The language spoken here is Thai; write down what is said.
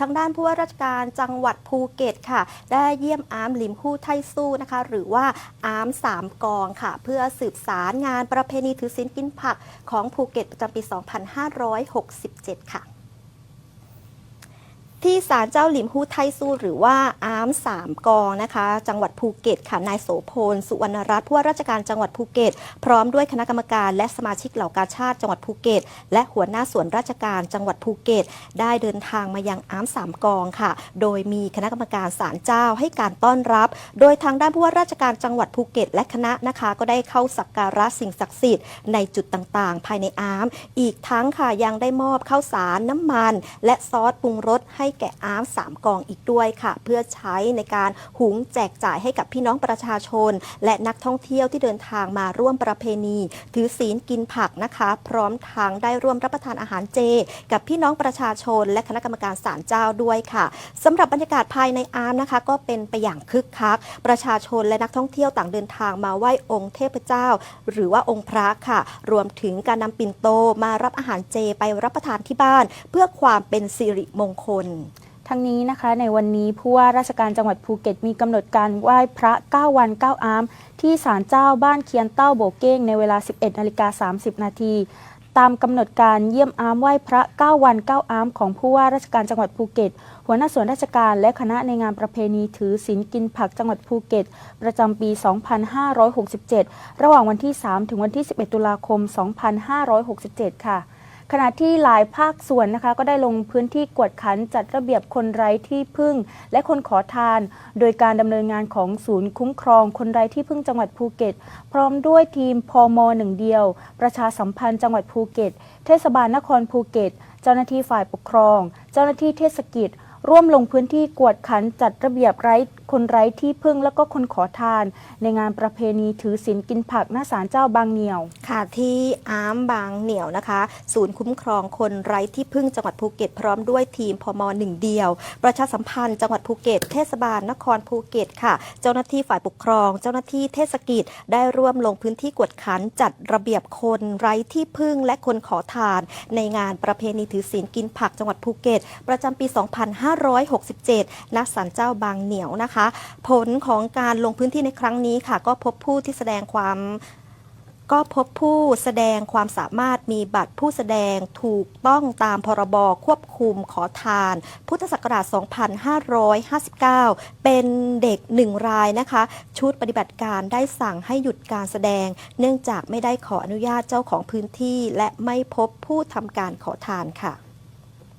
ทางด้านผู้ว่าราชการจังหวัดภูเก็ตค่ะ ได้เยี่ยมอาร์มหลิมคู่ไทสู้นะคะ หรือว่าอาร์มสามกองค่ะ เพื่อสืบสารงานประเพณีถือศีลกินผักของภูเก็ตประจำปี 2567 ค่ะ ที่ศาลเจ้าหลิมฮูไทสู้หรือว่าอาร์มสามกองนะคะ จังหวัดภูเก็ตค่ะนายโสพล สุวรรณรัตน์ผู้ว่าราชการจังหวัดภูเก็ต พร้อมด้วยคณะกรรมการ และสมาชิกเหล่ากาชาติจังหวัดภูเก็ต และหัวหน้าส่วนราชการจังหวัดภูเก็ต ได้เดินทางมายังอาร์มสามกองค่ะ โดยมีคณะกรรมการศาลเจ้าให้การต้อนรับ โดยทางด้านผู้ว่าราชการจังหวัดภูเก็ต และคณะนะคะ ก็ได้เข้าสักการะสิ่งศักดิ์สิทธิ์ในจุดต่างๆ ภายในอาร์มอีกทั้งค่ะยังได้มอบข้าวสารน้ำมัน และซอสปรุงรสให้แก่อาร์มสามกองอีกด้วยค่ะ เพื่อใช้ในการหุงแจกจ่ายให้กับพี่น้องประชาชน และนักท่องเที่ยวที่เดินทางมาร่วมประเพณี ถือศีลกินผักนะคะ พร้อมทางได้ร่วมรับประทานอาหารเจ กับพี่น้องประชาชน และคณะกรรมการศาลเจ้าด้วยค่ะสำหรับบรรยากาศภายในอาร์มนะคะ ก็เป็นไปอย่างคึกคัก ประชาชนและนักท่องเที่ยวต่างเดินทางมาไหว้องค์เทพเจ้า หรือว่าองค์พระค่ะ รวมถึงการนำปิ่นโตมารับอาหารเจไปรับประทานที่บ้าน เพื่อความเป็นสิริมงคล ทั้งนี้นะคะในวันนี้ผู้ว่าราชการจังหวัดภูเก็ตมีกำหนดการไหว้พระ 9 วัน 9 อาร์มที่ศาลเจ้าบ้านเคียนเต้าโบเก้งในเวลา 11นาฬิกา30 นาทีตามกำหนดการเยี่ยมอาร์มไหว้พระ 9 วัน 9 อาร์มของผู้ว่าราชการจังหวัดภูเก็ต หัวหน้าส่วนราชการและคณะในงานประเพณีถือศีลกินผักจังหวัดภูเก็ต ประจำปี 2567 ระหว่างวันที่ 3 ถึงวันที่ 11 ตุลาคม 2567 ค่ะ ขณะที่หลายภาคส่วนนะคะ ก็ได้ลงพื้นที่กวดขันจัดระเบียบคนไร้ที่พึ่ง และคนขอทาน โดยการดำเนินงานของศูนย์คุ้มครองคนไร้ที่พึ่งจังหวัดภูเก็ต พร้อมด้วยทีมพมหนึ่งเดียว ประชาสัมพันธ์จังหวัดภูเก็ต เทศบาลนครภูเก็ต เจ้าหน้าที่ฝ่ายปกครอง เจ้าหน้าที่เทศกิจ ร่วมลงพื้นที่กวดขันจัดระเบียบไร้คนไร้ที่พึ่งและก็คนขอทาน ในงานประเพณีถือศีลกินผักหน้าศาลเจ้าบางเหนียว ค่ะที่อาร์มบางเหนียวนะคะ ศูนย์คุ้มครองคนไร้ที่พึ่งจังหวัดภูเก็ตพร้อมด้วยทีมพมหนึ่งเดียว ประชาสัมพันธ์จังหวัดภูเก็ตเทศบาลนครภูเก็ตค่ะ เจ้าหน้าที่ฝ่ายปกครอง เจ้าหน้าที่เทศกิจได้ร่วมลงพื้นที่กวดขันจัดระเบียบคนไร้ที่พึ่งและคนขอทาน ในงานประเพณีถือศีลกินผักจังหวัดภูเก็ต ประจำปี 2 5 2567 ณ ศาลเจ้าบางเหนียวนะคะ ผลของการลงพื้นที่ในครั้งนี้ค่ะ ก็พบผู้ที่แสดงความก็พบผู้แสดงความสามารถมีบัตรผู้แสดงถูกต้องตามพรบควบคุมขอทาน พุทธศักราช 2559 เป็นเด็กหนึ่งรายนะคะ ชุดปฏิบัติการได้สั่งให้หยุดการแสดง เนื่องจากไม่ได้ขออนุญาตเจ้าของพื้นที่ และไม่พบผู้ทำการขอทานค่ะ